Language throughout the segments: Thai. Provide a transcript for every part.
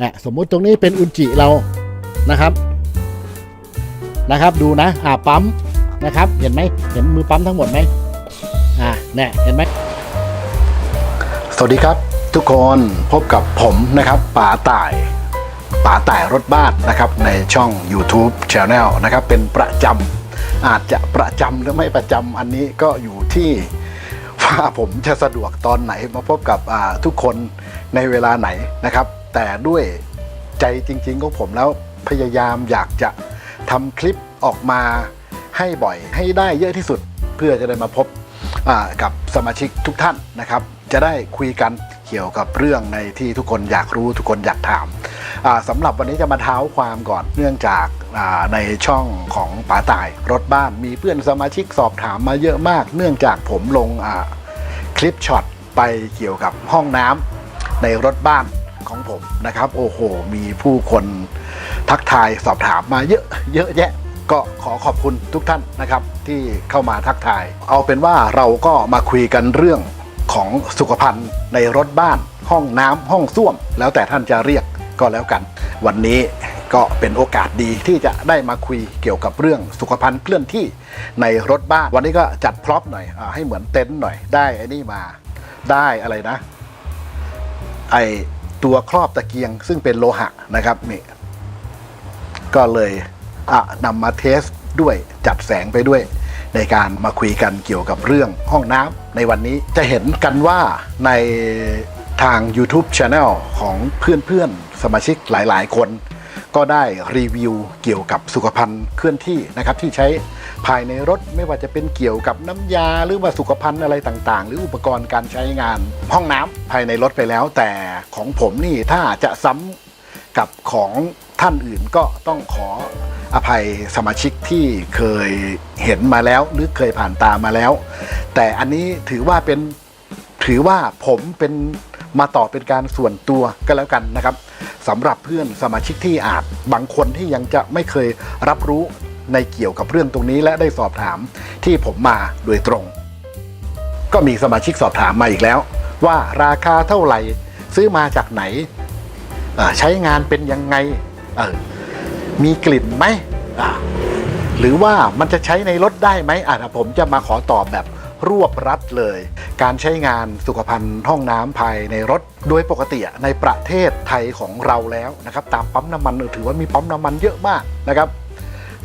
อะสมมุติตรงนี้เป็นอุจจิเรานะครับนะครับ ดูนะอ่าปั๊มนะครับ เห็นไหมเห็นมือปั๊มทั้งหมดไหมอ่าเนี่ยเห็นไหมสวัสดีครับ ทุกคนพบกับผมนะครับป๋าต่ายป๋าต่ายรถบ้านนะครับ ในช่อง YouTube Channel นะครับ เป็นประจำอาจจะประจำหรือไม่ประจำอันนี้ก็อยู่ที่ว่าผมจะสะดวกตอนไหนมาพบกับอ่าทุกคนในเวลาไหนนะครับ แต่ด้วยใจจริง ๆ ของผมแล้วพยายามอยากจะทำคลิปออกมาให้บ่อยให้ได้เยอะที่สุด เพื่อจะได้มาพบกับสมาชิกทุกท่านนะครับ จะได้คุยกันเกี่ยวกับเรื่องในที่ทุกคนอยากรู้ทุกคนอยากถามสำหรับวันนี้จะมาเท้าความก่อนเนื่องจากในช่องของป๋าตายรถบ้านมีเพื่อนสมาชิกสอบถามมาเยอะมาก เนื่องจากผมลงคลิปช็อตไปเกี่ยวกับห้องน้ำในรถบ้าน ของผมนะครับ โอ้โห มีผู้คนทักทายสอบถามมาเยอะเยอะแยะ ก็ขอขอบคุณทุกท่านนะครับ ที่เข้ามาทักทาย เอาเป็นว่าเราก็มาคุยกันเรื่องของสุขภัณฑ์ในรถบ้าน ห้องน้ำห้องส้วม แล้วแต่ท่านจะเรียกก็แล้วกัน วันนี้ก็เป็นโอกาสดีที่จะได้มาคุยเกี่ยวกับเรื่องสุขภัณฑ์เคลื่อนที่ในรถบ้าน วันนี้ก็จัดพร็อพหน่อยอให้เหมือนเต็นท์หน่อยได้ไอ้นี่มาได้อะไรนะ ไอ ตัวครอบตะเกียง ซึ่งเป็นโลหะนะครับนี่ก็เลยอะนำมาเทสด้วยจัดแสงไปด้วย ในการมาคุยกันเกี่ยวกับเรื่องห้องน้ำในวันนี้จะเห็นกันว่าในทาง YouTube Channel ของเพื่อนๆ สมาชิกหลายๆ คน ก็ได้รีวิวเกี่ยวกับสุขภัณฑ์เคลื่อนที่นะครับที่ใช้ ภายในรถไม่ว่าจะเป็นเกี่ยวกับน้ำยาหรือว่าสุขภัณฑ์อะไรต่างๆ หรืออุปกรณ์การใช้งาน ห้องน้ำภายในรถไปแล้ว แต่ของผมนี่ถ้าจะซ้ำกับของท่านอื่นก็ต้องขออภัยสมาชิกที่เคยเห็นมาแล้วหรือเคยผ่านตามาแล้ว แต่อันนี้ถือว่าเป็นถือว่าผมเป็นมาต่อเป็นการส่วนตัวก็แล้วกันนะครับสำหรับเพื่อนสมาชิกที่อาจบางคนที่ยังจะไม่เคยรับรู้ ในเกี่ยวกับเรื่องตรงนี้และได้สอบถามที่ผมมาโดยตรง ก็มีสมาชิกสอบถามมาอีกแล้ว ว่าราคาเท่าไหร่ ซื้อมาจากไหน ใช้งานเป็นยังไง มีกลิ่นไหม หรือว่ามันจะใช้ในรถได้ไหมอ่าผมจะมาขอตอบแบบรวบรัดเลย การใช้งานสุขภัณฑ์ห้องน้ำภายในรถ โดยปกติในประเทศไทยของเราแล้วนะครับ ตามปั๊มน้ำมันถือว่ามีปั๊มน้ำมันเยอะมากนะครับ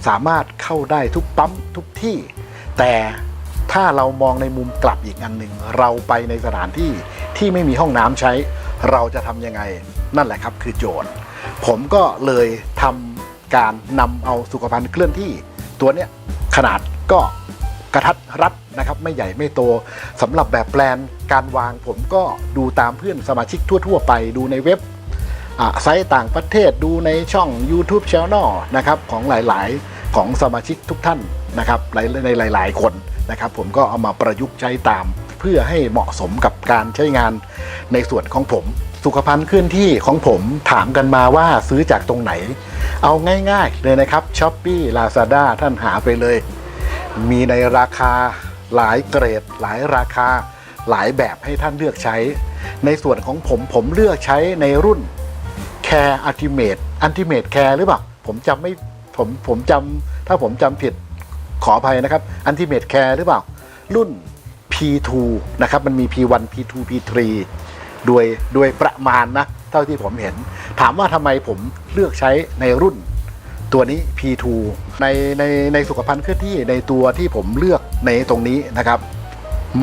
สามารถเข้าได้ทุกปั๊มทุกที่ แต่ถ้าเรามองในมุมกลับอีกอันหนึ่งเราไปในสถานที่ที่ไม่มีห้องน้ำใช้ เราจะทำยังไงนั่นแหละครับคือโจทย์ ผมก็เลยทำการนำเอาสุขภัณฑ์เคลื่อนที่ตัวเนี้ยขนาดก็กระทัดรัดนะครับไม่ใหญ่ไม่โตสำหรับแบบแปลนการวางผมก็ดูตามเพื่อนสมาชิกทั่ว ๆ ไปดูในเว็บ ไซต์ต่างประเทศดูในช่อง YouTube Channel นะครับของหลายๆ ของสมาชิกทุกท่านนะครับในหลาย ๆ คนนะครับผมก็เอามาประยุกต์ใช้ตาม เพื่อให้เหมาะสมกับการใช้งานในส่วนของผมสุขภัณฑ์เคลื่อนที่ของผมถามกันมาว่าซื้อจากตรงไหน เอาง่าย ๆ เลยนะครับ s h อ p e e Lazada ท่านหาไปเลย มีในราคาหลายเกรด หลายราคา หลายแบบให้ท่านเลือกใช้ ในส่วนของผมผมเลือกใช้ในรุ่น Care Ultimate Ultimate Care หรือเปล่า ผมจำไม่ผมผมจำถ้าผมจำผิดขออภัยนะครับ Ultimate Care หรือเปล่า รุ่น P2 นะครับ มันมี P1 P2 P3 โดยโดยประมาณนะ เท่าที่ผมเห็น ถามว่าทำไมผมเลือกใช้ในรุ่นตัวนี้ P2 ในในในสุขภัณฑ์เคลื่อนที่ในตัวที่ผมเลือกในตรงนี้นะครับ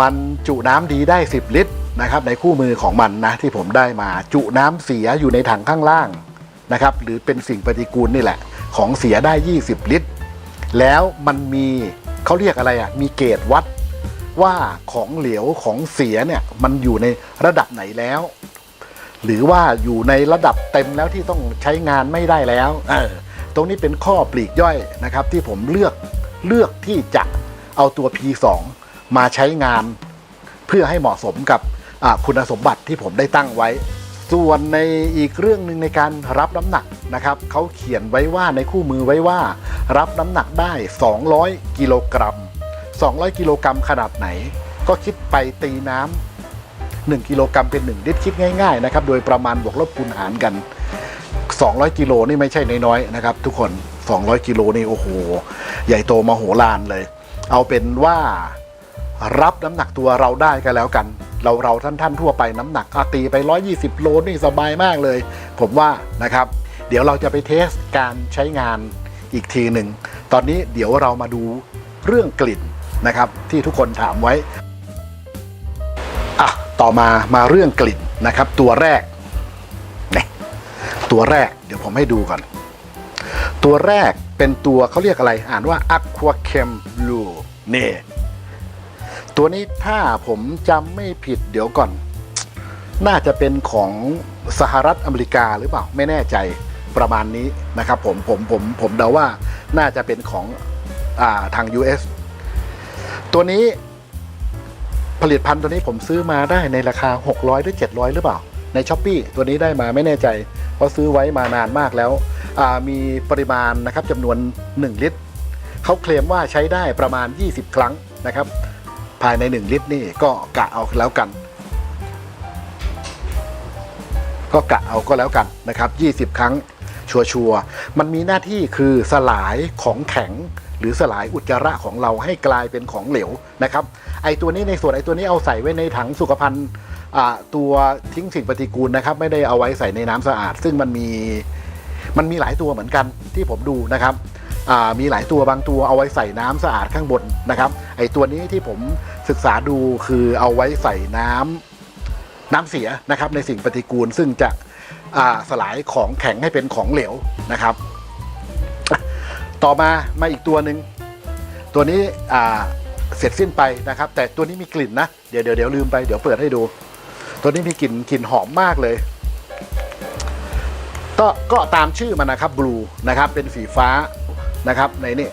มันจุน้ำดีได้ 10 ลิตร นะครับในคู่มือของมันนะที่ผมได้มาจุน้ำเสียอยู่ในถังข้างล่างนะครับหรือเป็นสิ่งปฏิกูลนี่แหละ ของเสียได้ 20 ลิตร แล้วมันมีเขาเรียกอะไรอะมีเกจวัดว่าของเหลวของเสียเนี่ยมันอยู่ในระดับไหนแล้ว หรือว่าอยู่ในระดับเต็มแล้วที่ต้องใช้งานไม่ได้แล้วเออตรงนี้เป็นข้อปลีกย่อยนะครับ ที่ผมเลือกเลือกที่จะเอาตัว P2 มาใช้งานเพื่อให้เหมาะสมกับ คุณสมบัติที่ผมได้ตั้งไว้ ส่วนในอีกเรื่องหนึ่งในการรับน้ำหนักนะครับเขาเขียนไว้ว่าในคู่มือไว้ว่า รับน้ำหนักได้ 200 กิโลกรัม 200 กิโลกรัมขนาดไหน ก็คิดไปตีน้ำ1กิโลกรัมเป็น 1 ลิตรคิดง่ายๆนะครับโดยประมาณบวกลบคูณหารกัน 200 กิโลนี่ไม่ใช่น้อยๆนะครับ ทุกคน 200 กิโลนี่โอ้โห ใหญ่โตมโหฬารเลย เอาเป็นว่ารับน้ำหนักตัวเราได้ก็แล้วกัน เราเราท่านท่านทั่วไปน้ำหนักอาตีไป 120 โลนี่สบายมากเลย ผมว่านะครับ เดี๋ยวเราจะไปเทสการใช้งานอีกทีหนึ่ง ตอนนี้เดี๋ยวเรามาดูเรื่องกลิ่นนะครับ ที่ทุกคนถามไว้อะต่อมามาเรื่องกลิ่นนะครับ ตัวแรกเนี่ยตัวแรกเดี๋ยวผมให้ดูก่อน ตัวแรกเป็นตัวเขาเรียกอะไร อ่านว่า Aqua Chem Blue นี่ ตัวนี้ถ้าผมจำไม่ผิดเดี๋ยวก่อน น่าจะเป็นของสหรัฐอเมริกาหรือเปล่าไม่แน่ใจประมาณนี้นะครับผมผมผมผมเดาว่าน่าจะเป็นของอาทาง US ตัวนี้ผลิตภัณฑ์ตัวนี้ผมซื้อมาได้ในราคา 600 หรือ 700 หรือเปล่า ในช้อปปีตัวนี้ได้มาไม่แน่ใจ เพราะซื้อไว้มานานมากแล้วมีปริมาณนะครับจำนวน 1 ลิตรเขาเคลมว่าใช้ได้ประมาณ 20 ครั้งนะครับ ภายใน 1 ลิตรนี่ก็กะเอาแล้วกัน ก็กะเอาก็แล้วกันนะครับ 20 ครั้งชัวร์ๆมันมีหน้าที่คือสลายของแข็งหรือสลายอุจจาระของเราให้กลายเป็นของเหลวนะครับ ไอตัวนี้ในส่วนไอตัวนี้เอาใส่ไว้ในถังสุขภัณฑ์ตัวทิ้งสิ่งปฏิกูลนะครับ ไม่ได้เอาไว้ใส่ในน้ำสะอาด ซึ่งมันมีมันมีหลายตัวเหมือนกันที่ผมดูนะครับมีหลายตัวบางตัวเอาไว้ใส่น้ำสะอาดข้างบนนะครับ ไอตัวนี้ที่ผมศึกษาดูคือเอาไว้ใส่น้ำน้ำเสียนะครับในสิ่งปฏิกูลซึ่งจะสลายของแข็งให้เป็นของเหลวนะครับ ต่อมามาอีกตัวหนึ่งตัวนี้เสร็จสิ้นไปนะครับ แต่ตัวนี้มีกลิ่นนะ เดี๋ยวเดี๋ยวเดี๋ยวลืมไปเดี๋ยวเปิดให้ดู ตัวนี้มีกลิ่นกลิ่นหอมมากเลยก็ก็ตามชื่อมันนะครับบลูนะครับเป็นสีฟ้านะครับในนี่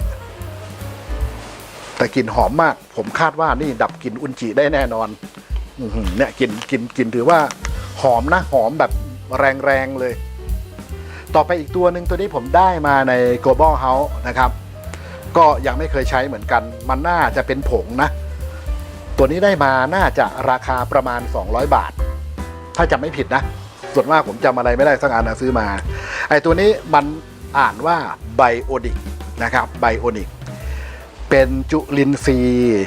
แต่กลิ่นหอมมาก ผมคาดว่านี่ดับกลิ่นอุนจิได้แน่นอนเนี่ยกลิ่นกลิ่นกลิ่นถือว่าหอมนะหอมแบบแรงๆเลย ต่อไปอีกตัวหนึ่งตัวนี้ผมได้มาใน global house นะครับ ก็ยังไม่เคยใช้เหมือนกัน มันน่าจะเป็นผงนะ ตัวนี้ได้มาน่าจะราคาประมาณ 200 บาท ถ้าจำไม่ผิดนะ ส่วนมากผมจำอะไรไม่ได้สักอันนะซื้อมา ไอ้ตัวนี้มันอ่านว่าไบโอนิกนะครับไบโอนิก เป็นจุลินทรีย์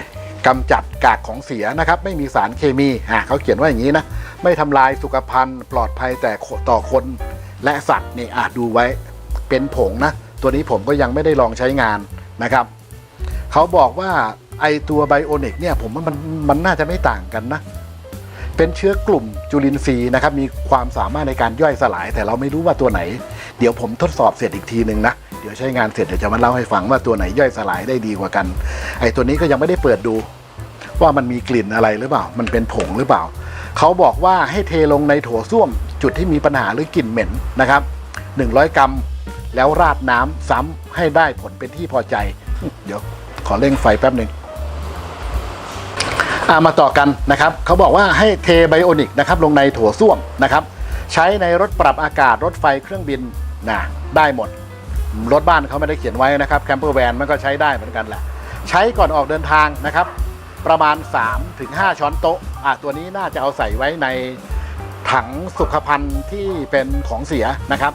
กำจัดกากของเสียนะครับ ไม่มีสารเคมีอะเขาเขียนว่าอย่างนี้นะ ไม่ทำลายสุขภัณฑ์ ปลอดภัยแต่ต่อคนและสัตว์นี่อะดูไว้เป็นผงนะ ตัวนี้ผมก็ยังไม่ได้ลองใช้งานนะครับ เขาบอกว่าไอตัวไบโอนิกเนี่ยผมว่ามันมันน่าจะไม่ต่างกันนะ เป็นเชื้อกลุ่มจุลินทรีย์นะครับ มีความสามารถในการย่อยสลาย แต่เราไม่รู้ว่าตัวไหน เดี๋ยวผมทดสอบเสร็จอีกทีหนึ่งนะ เดี๋ยวใช้งานเสร็จเดี๋ยวจะมาเล่าให้ฟังว่าตัวไหนย่อยสลายได้ดีกว่ากัน ไอตัวนี้ก็ยังไม่ได้เปิดดู ว่ามันมีกลิ่นอะไรหรือเปล่า มันเป็นผงหรือเปล่า เขาบอกว่าให้เทลงในโถส้วม จุดที่มีปัญหาหรือกลิ่นเหม็นนะครับ 100 กรัมแล้วราดน้ำซ้ำให้ได้ผลเป็นที่พอใจ เดี๋ยวขอเร่งไฟแป๊บหนึ่งามาต่อกันนะครับ เขาบอกว่าให้เทไบโอนิกนะครับลงในโถส้วมนะครับ ใช้ในรถปรับอากาศรถไฟเครื่องบินนะได้หมด รถบ้านเขาไม่ได้เขียนไว้นะครับแคมเปอร์แวนมันก็ใช้ได้เหมือนกันแหละ ใช้ก่อนออกเดินทางนะครับ ประมาณ 3-5 ช้อนโต๊ะอะตัวนี้น่าจะเอาใส่ไว้ในถังสุขภัณฑ์ที่เป็นของเสียนะครับ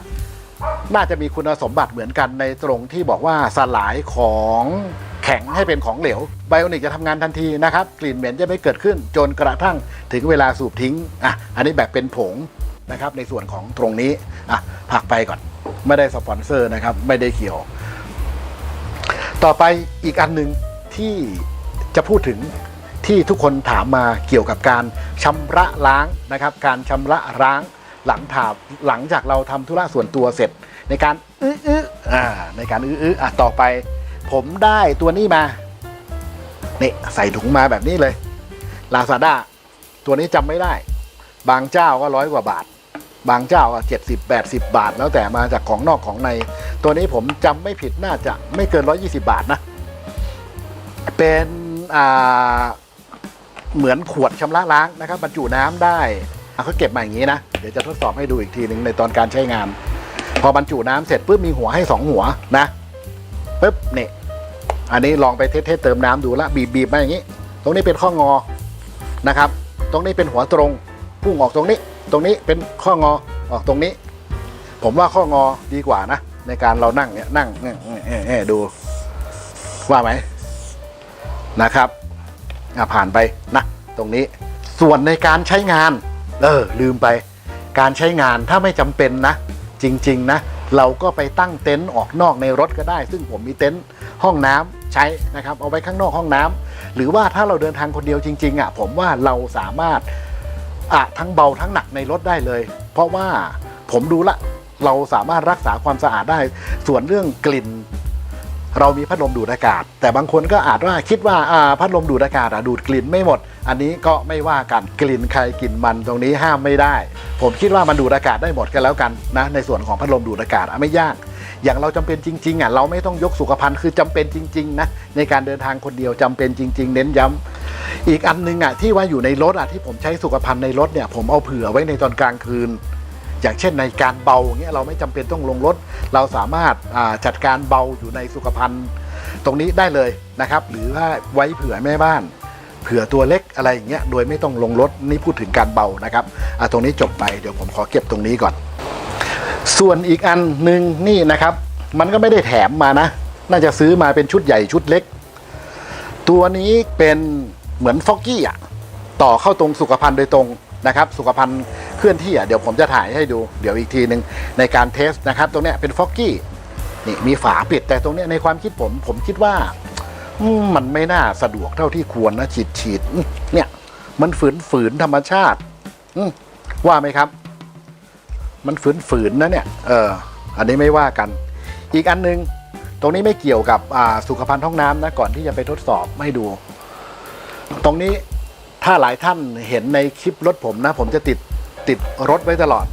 น่าจะมีคุณสมบัติเหมือนกันในตรงที่บอกว่าสลายของแข็งให้เป็นของเหลวไบโอนิกจะทำงานทันทีนะครับ กลิ่นเหม็นจะไม่เกิดขึ้น จนกระทั่งถึงเวลาสูบทิ้งอะอันนี้แบบเป็นผงนะครับในส่วนของตรงนี้อะผักไปก่อน ไม่ได้สปอนเซอร์นะครับ ไม่ได้เกี่ยว ต่อไปอีกอันหนึ่งที่จะพูดถึงที่ทุกคนถามมาเกี่ยวกับการชำระล้างนะครับ การชำระล้างหลังถาบหลังจากเราทำธุระส่วนตัวเสร็จ ในการอื้ออื้ออ่าในการอื้ออื้ออะต่อไป ผมได้ตัวนี้มานี่ใส่ถุงมาแบบนี้เลย Lazada ตัวนี้จำไม่ได้ บางเจ้าก็ร้อยกว่าบาท บางเจ้าก็เจ็ดสิบแปดสิบบาท แล้วแต่มาจากของนอกของใน ตัวนี้ผมจำไม่ผิดน่าจะไม่เกินร้อยี่สิบาทนะ เป็นอ่าเหมือนขวดชำระล้างนะครับบรรจุน้ำได้อะเขาเก็บมาอย่างนี้นะ เดี๋ยวจะทดสอบให้ดูอีกทีหนึ่งในตอนการใช้งาน พอบรรจุน้ำเสร็จปุ๊บมีหัวให้สองหัวนะปุ๊บนี่อันนี้ลองไปเทสเติมน้ำดูละบีบบีบมาอย่างนี้ ตรงนี้เป็นข้องอนะครับ ตรงนี้เป็นหัวตรงพุ่งออกตรงนี้ ตรงนี้เป็นข้องอออกตรงนี้ ผมว่าข้องอดีกว่านะ ในการเรานั่งเนี่ยนั่งเนี่ยเอ่อเอ่อดู ว่าไหมนะครับผ่านไปนะตรงนี้ส่วนในการใช้งาน เออ ลืมไป การใช้งานถ้าไม่จำเป็นนะ จริง ๆ นะ เราก็ไปตั้งเต็นท์ออกนอกในรถก็ได้ ซึ่งผมมีเต็นท์ห้องน้ำใช้นะครับ เอาไว้ข้างนอกห้องน้ำหรือว่าถ้าเราเดินทางคนเดียวจริง ๆอะผมว่าเราสามารถ อะทั้งเบาทั้งหนักในรถได้เลย เพราะว่าผมดูละเราสามารถรักษาความสะอาดได้ ส่วนเรื่องกลิ่น เรามีพัดลมดูดอากาศ แต่บางคนก็อาจว่าคิดว่าพัดลมดูดอากาศดูดกลิ่นไม่หมด อันนี้ก็ไม่ว่ากันกลิ่นใครกลิ่นมันตรงนี้ห้ามไม่ได้ ผมคิดว่ามันดูดอากาศได้หมดกันแล้วกันนะในส่วนของพัดลมดูดอากาศไม่ยากอย่างเราจำเป็นจริงๆอะเราไม่ต้องยกสุขภัณฑ์คือจำเป็นจริงๆนะในการเดินทางคนเดียวจำเป็นจริง ๆ เน้นย้ำอีกอันหนึงอะที่ว่าอยู่ในรถอะที่ผมใช้สุขภัณฑ์ในรถเนี่ยผมเอาเผื่อไว้ในตอนกลางคืน อย่างเช่นในการเบาอย่างเงี้ยเราไม่จำเป็นต้องลงรถ เราสามารถาจัดการเบาอยู่ในสุขภัณฑ์ตรงนี้ได้เลยนะครับ หรือว่าไว้เผื่อแม่บ้าน เผื่อตัวเล็กอะไรอย่างเงี้ยโดยไม่ต้องลงรถนี่พูดถึงการเบานะครับตรงนี้จบไปเดี๋ยวผมขอเก็บตรงนี้ก่อน ส่วนอีกอันหนึ่งนี่นะครับ มันก็ไม่ได้แถมมานะ น่าจะซื้อมาเป็นชุดใหญ่ชุดเล็ก ตัวนี้เป็นเหมือนฟอกกี้อะต่อเข้าตรงสุขภัณฑ์โดยตรง นะครับสุขภัณฑ์เคลื่อนที่อะเดี๋ยวผมจะถ่ายให้ดูเดี๋ยวอีกทีหนึ่งในการเทสนะครับ ตรงเนี้ยเป็นฟอกกี้นี่มีฝาปิดแต่ตรงเนี้ยในความคิดผมผมคิดว่าอืมมันไม่น่าสะดวกเท่าที่ควรนะฉีดฉีดอืมเนี่ย มันฝืนฝืนธรรมชาติอืมว่าไหมครับ มันฝืนฝืนนะเนี่ยเอออันนี้ไม่ว่ากัน อีกอันหนึง ตรงนี้ไม่เกี่ยวกับอ่าสุขภัณฑ์ห้องน้ำนะก่อนที่จะไปทดสอบให้ดู ตรงนี้ ถ้าหลายท่านเห็นในคลิปรถผมนะ ผมจะติดติดรถไว้ตลอด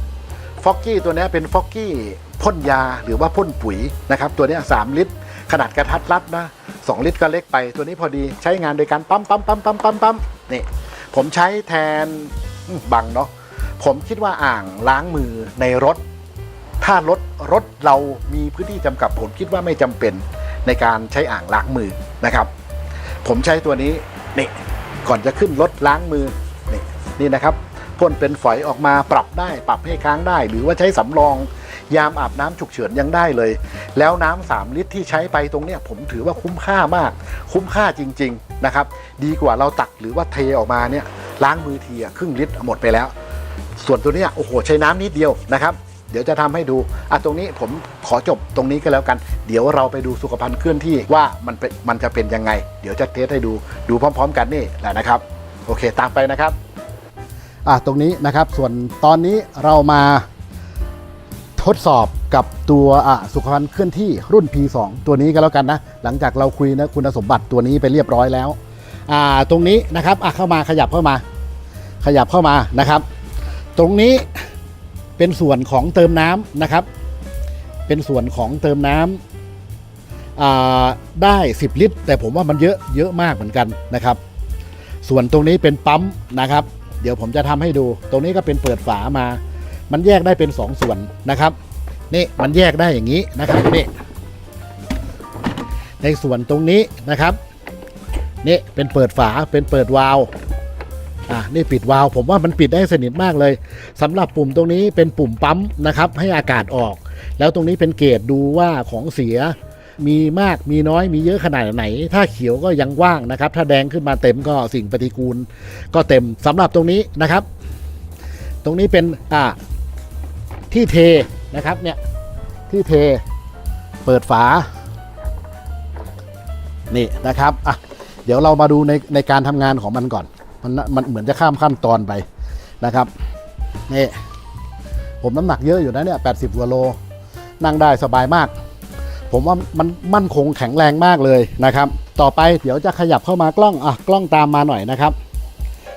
ฟอกกี้ตัวนี้เป็นฟอกกี้พ่นยาหรือว่าพ่นปุ๋ยนะครับ ตัวนี้ยสามลิตร ขนาดกระทัดรัดนะสองลิตรก็เล็กไป ตัวนี้พอดีใช้งานโดยการปั๊มปั๊มปั๊มปั๊มปั๊มปั๊มนี่ผมใช้แทนบังเนาะผมคิดว่าอ่างล้างมือในรถ ถ้ารถรถเรามีพื้นที่จำกัดผมคิดว่าไม่จำเป็นในการใช้อ่างล้างมือนะครับ ผมใช้ตัวนี้นี่ ก่อนจะขึ้นรถล้างมือนี่นี่นะครับพ่นเป็นฝอยออกมาปรับได้ ปรับให้ค้างได้ หรือว่าใช้สำรองยามอาบน้ำฉุกเฉินยังได้เลย แล้วน้ำสามลิตรที่ใช้ไปตรงเนี้ยผมถือว่าคุ้มค่ามาก คุ้มค่าจริง ๆนะครับ ดีกว่าเราตักหรือว่าเทออกมาเนี่ยล้างมือทีครึ่งลิตรหมดไปแล้ว ส่วนตัวเนี้ยโอ้โหใช้น้ำนิดเดียวนะครับ เดี๋ยวจะทำให้ดูอะตรงนี้ผมขอจบตรงนี้ก็แล้วกัน เดี๋ยวเราไปดูสุขภัณฑ์เคลื่อนที่ว่ามันเป็นมันจะเป็นยังไง เดี๋ยวจะเทสให้ดูดูพร้อม ๆ กันนี่แหละนะครับ โอเคตามไปนะครับอะตรงนี้นะครับส่วนตอนนี้เรามาทดสอบกับตัวอะสุขภัณฑ์เคลื่อนที่รุ่น P2 ตัวนี้ก็แล้วกันนะ หลังจากเราคุยนะคุณสมบัติตัวนี้ไปเรียบร้อยแล้วอ่าตรงนี้นะครับอะเข้ามาขยับเข้ามา ขยับเข้ามานะครับ ตรงนี้ เป็นส่วนของเติมน้ำนะครับ เป็นส่วนของเติมน้ำได้ 10 ลิตร แต่ผมว่ามันเยอะเยอะมากเหมือนกันนะครับ ส่วนตรงนี้เป็นปั๊มนะครับ เดี๋ยวผมจะทำให้ดู ตรงนี้ก็เป็นเปิดฝามา มันแยกได้เป็น 2ส่วนนะครับนี่มันแยกได้อย่างนี้นะครับนี่ในส่วนตรงนี้นะครับนี่เป็นเปิดฝาเป็นเปิดวาล์ว อะนี่ปิดวาล์วผมว่ามันปิดได้สนิทมากเลยสำหรับปุ่มตรงนี้เป็นปุ่มปั๊มนะครับให้อากาศออก แล้วตรงนี้เป็นเกจดูว่าของเสียมีมากมีน้อยมีเยอะขนาดไหน ถ้าเขียวก็ยังว่างนะครับ ถ้าแดงขึ้นมาเต็มก็สิ่งปฏิกูล ก็เต็มสำหรับตรงนี้นะครับ ตรงนี้เป็นอ่าที่เทนะครับเนี่ยที่เทเปิดฝา นี่นะครับอะเดี๋ยวเรามาดูในในการทำงานของมันก่อน มันมันเหมือนจะข้ามขั้นตอนไปนะครับนี่ผมน้ำหนักเยอะอยู่นะเนี่ย80กว่าโล นั่งได้สบายมาก ผมว่ามันมั่นคงแข็งแรงมากเลยนะครับ ต่อไปเดี๋ยวจะขยับเข้ามากล้องอะกล้องตามมาหน่อยนะครับ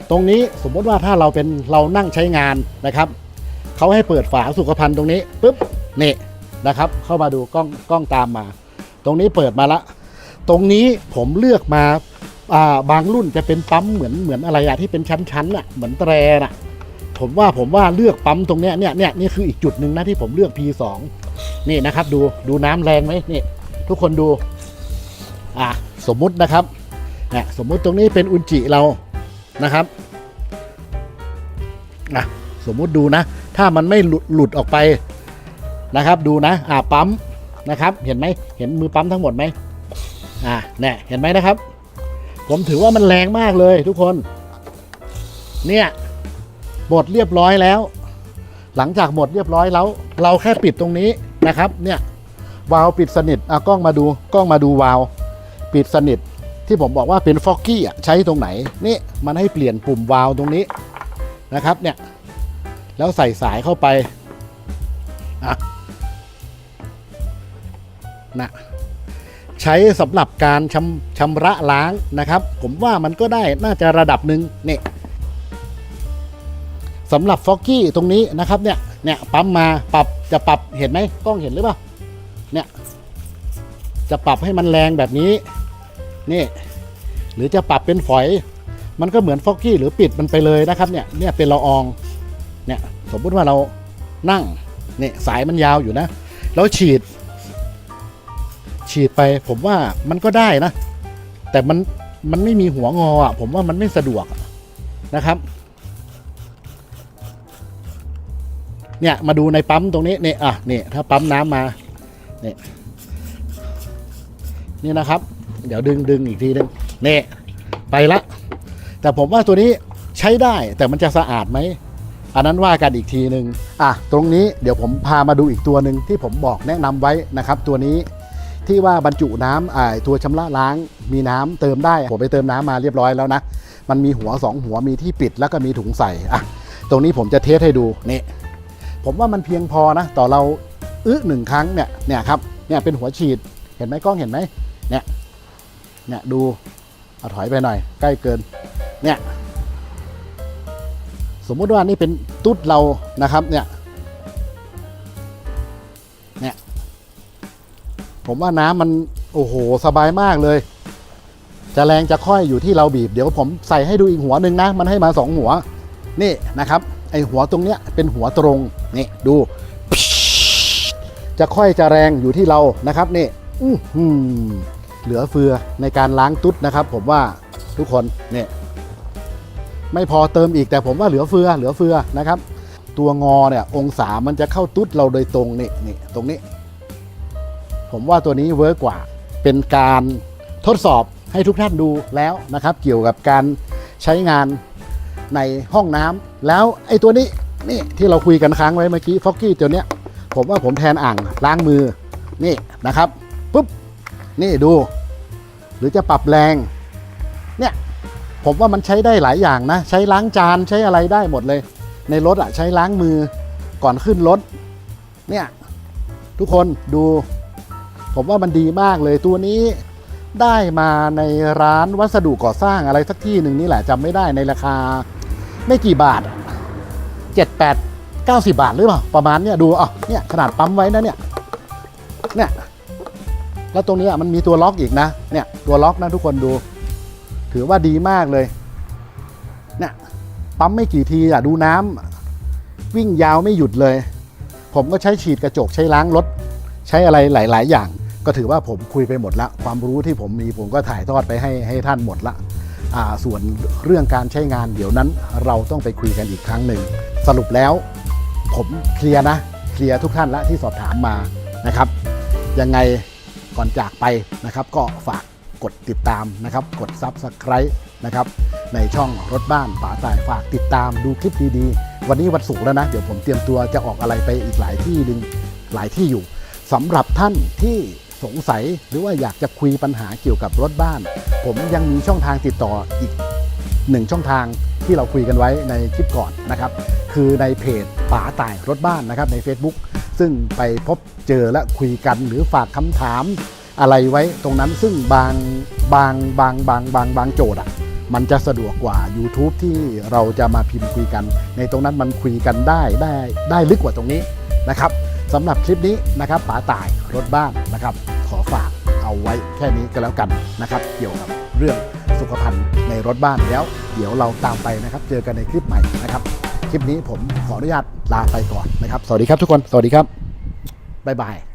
ตรงนี้สมมติว่าถ้าเราเป็นเรานั่งใช้งานนะครับเขาให้เปิดฝาสุขภัณฑ์ตรงนี้ปุ๊บนี่นะครับ เข้ามาดูกล้องกล้องตามมา ตรงนี้เปิดมาละ ตรงนี้ผมเลือกมา บางรุ่นจะเป็นปั๊มเหมือนเหมือนอะไรอะที่เป็นชั้นๆอะเหมือนแตรน่ะผมว่าผมว่าเลือกปั๊มตรงเนี้ยเนี่ยเนี่ยนี่คืออีกจุดหนึ่งนะที่ผมเลือก P2 นี่นะครับดูดูน้ำแรงไหมนี่ทุกคนดูอะสมมุตินะครับเนี่ยสมมุติตรงนี้เป็นอุจจิเรานะครับอะสมมุติดูนะ ถ้ามันไม่หลุดหลุดออกไปนะครับดูนะอ่าปั๊มนะครับ เห็นไหมเห็นมือปั๊มทั้งหมดไหมอ่าเนี่ยเห็นไหมนะครับ ผมถือว่ามันแรงมากเลยทุกคน เนี่ยหมดเรียบร้อยแล้ว หลังจากหมดเรียบร้อยแล้ว เราแค่ปิดตรงนี้นะครับ เนี่ยวาล์วปิดสนิทเอะกล้องมาดูกล้องมาดูวาล์วปิดสนิทที่ผมบอกว่าเป็นฟอกกี้ใช้ตรงไหนนี่มันให้เปลี่ยนปุ่มวาล์วตรงนี้นะครับเนี่ยแล้วใส่สายเข้าไปอะนะ ใช้สำหรับการชำชำระล้างนะครับ ผมว่ามันก็ได้น่าจะระดับหนึ่งนี่สำหรับฟอกกี้ตรงนี้นะครับเนี่ยเนี่ยปั๊มมาปรับจะปรับเห็นไหมกล้องเห็นหรือเปล่าเนี่ยจะปรับให้มันแรงแบบนี้นี่หรือจะปรับเป็นฝอย มันก็เหมือนฟอกกี้หรือปิดมันไปเลยนะครับเนี่ยเนี่ยเป็นละอองเนี่ยสมมุติว่าเรานั่งเนี่ยสายมันยาวอยู่นะ แล้วฉีด ฉีดไปผมว่ามันก็ได้นะ แต่มันมันไม่มีหัวงออะผมว่ามันไม่สะดวกนะครับเนี่ยมาดูในปั๊มตรงนี้เนี่ยอะเนี่ยถ้าปั๊มน้ำมาเนี่ยนี่นะครับ เดี๋ยวดึงดึงอีกทีนึงเนี่ยไปละ แต่ผมว่าตัวนี้ใช้ได้แต่มันจะสะอาดไหมอันนั้นว่ากันอีกทีหนึ่งอะตรงนี้เดี๋ยวผมพามาดูอีกตัวหนึ่งที่ผมบอกแนะนำไว้นะครับ ตัวนี้ ที่ว่าบรรจุน้ำอ่าตัวชำระล้างมีน้ำเติมได้ผมไปเติมน้ำมาเรียบร้อยแล้วนะ มันมีหัวสองหัวมีที่ปิดแล้วก็มีถุงใส่อะตรงนี้ผมจะเทสให้ดูนี่ผมว่ามันเพียงพอนะ ต่อเราอึหนึ่งครั้งเนี่ยเนี่ยครับเนี่ยเป็นหัวฉีดเห็นไหมกล้องเห็นไหมเนี่ยเนี่ยดูเอาถอยไปหน่อย ใกล้เกินเนี่ยสมมุติว่านี่เป็นตุ๊ดเรานะครับเนี่ย ผมว่าน้ำมันโอ้โหสบายมากเลย จะแรงจะค่อยอยู่ที่เราบีบ เดี๋ยวผมใส่ให้ดูอีกหัวหนึ่งนะ มันให้มาสองหัว นี่นะครับ ไอหัวตรงเนี้ยเป็นหัวตรงนี่ดู จะค่อยจะแรงอยู่ที่เรานะครับนี่อื้อหือเหลือเฟือในการล้างตุ๊ดนะครับ ผมว่าทุกคนเนี่ยไม่พอเติมอีกแต่ผมว่าเหลือเฟือเหลือเฟือนะครับ ตัวงอเนี่ยองศามันจะเข้าตุ๊ดเราโดยตรงนี่นี่ตรงนี้ ผมว่าตัวนี้เวิร์กกว่า เป็นการทดสอบให้ทุกท่านดูแล้วนะครับ เกี่ยวกับการใช้งานในห้องน้ำแล้วไอ้ตัวนี้นี่ที่เราคุยกันค้างไว้เมื่อกี้ฟอกกี้ตัวเนี้ยผมว่าผมแทนอ่างล้างมือนี่นะครับปุ๊บนี่ดู หรือจะปรับแรงเนี่ยผมว่ามันใช้ได้หลายอย่างนะ ใช้ล้างจานใช้อะไรได้หมดเลย ในรถอะใช้ล้างมือก่อนขึ้นรถเนี่ยทุกคนดู ผมว่ามันดีมากเลยตัวนี้ได้มาในร้านวัสดุก่อสร้างอะไรสักที่หนึ่งนี่แหละจำไม่ได้ในราคาไม่กี่บาทเจ็ดแปดเก้าสิบาทหรือเปล่าประมาณเนี้ยดูอะเนี่ยขนาดปั๊มไว้นะเนี่ยเนี่ยแล้วตรงนี้มันมีตัวล็อกอีกนะเนี่ยตัวล็อกนะทุกคนดู ถือว่าดีมากเลยเนี่ยปั๊มไม่กี่ทีอะดูน้ำวิ่งยาวไม่หยุดเลย ผมก็ใช้ฉีดกระจกใช้ล้างรถ ใช้อะไรหลาย ๆ อย่าง ก็ถือว่าผมคุยไปหมดละ ความรู้ที่ผมมีผมก็ถ่ายทอดไปให้ให้ท่านหมดละส่วนเรื่องการใช้งานเดี๋ยวนั้นเราต้องไปคุยกันอีกครั้งหนึ่ง สรุปแล้วผมเคลียร์นะ เคลียร์ทุกท่านละที่สอบถามมานะครับ ยังไงก่อนจากไปนะครับ ก็ฝากกดติดตามนะครับ กด Subscribe นะครับในช่องรถบ้านป่าตายฝากติดตามดูคลิปดีๆ วันนี้วันศุกร์แล้วนะ เดี๋ยวผมเตรียมตัวจะออกอะไรไปอีกหลายที่หนึ่งหลายที่อยู่สำหรับท่านที่ สงสัยหรือว่าอยากจะคุยปัญหาเกี่ยวกับรถบ้าน ผมยังมีช่องทางติดต่ออีกหนึ่งช่องทางที่เราคุยกันไว้ในคลิปก่อนนะครับ คือในเพจป๋าต่ายรถบ้านนะครับใน Facebook ซึ่งไปพบเจอและคุยกันหรือฝากคำถามอะไรไว้ตรงนั้นซึ่งบางบางบางบางบางบางโจทย์อะมันจะสะดวกกว่า YouTube ที่เราจะมาพิมพ์คุยกัน ในตรงนั้นมันคุยกันได้ได้ได้ลึกกว่าตรงนี้นะครับ สำหรับคลิปนี้นะครับป๋าตายรถบ้านนะครับ ขอฝากเอาไว้แค่นี้ก็แล้วกันนะครับ เกี่ยวกับเรื่องสุขภัณฑ์ในรถบ้านแล้ว เดี๋ยวเราตามไปนะครับ เจอกันในคลิปใหม่นะครับ คลิปนี้ผมขออนุญาตลาไปก่อนนะครับ สวัสดีครับทุกคน สวัสดีครับบ๊ายบาย